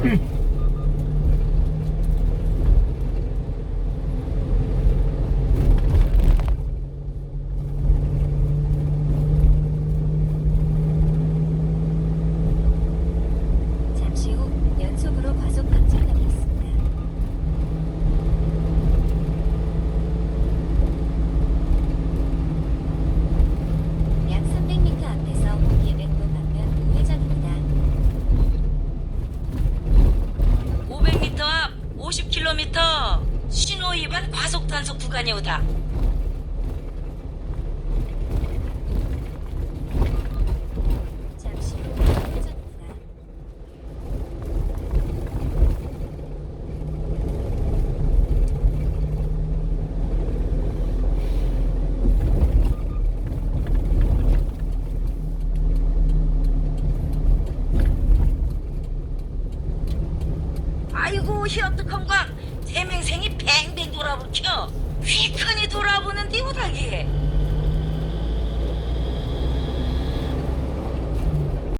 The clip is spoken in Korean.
Hmm. 1km 신호 위반 과속 단속 구간이 오다. 아이고 시험도 건강 대맹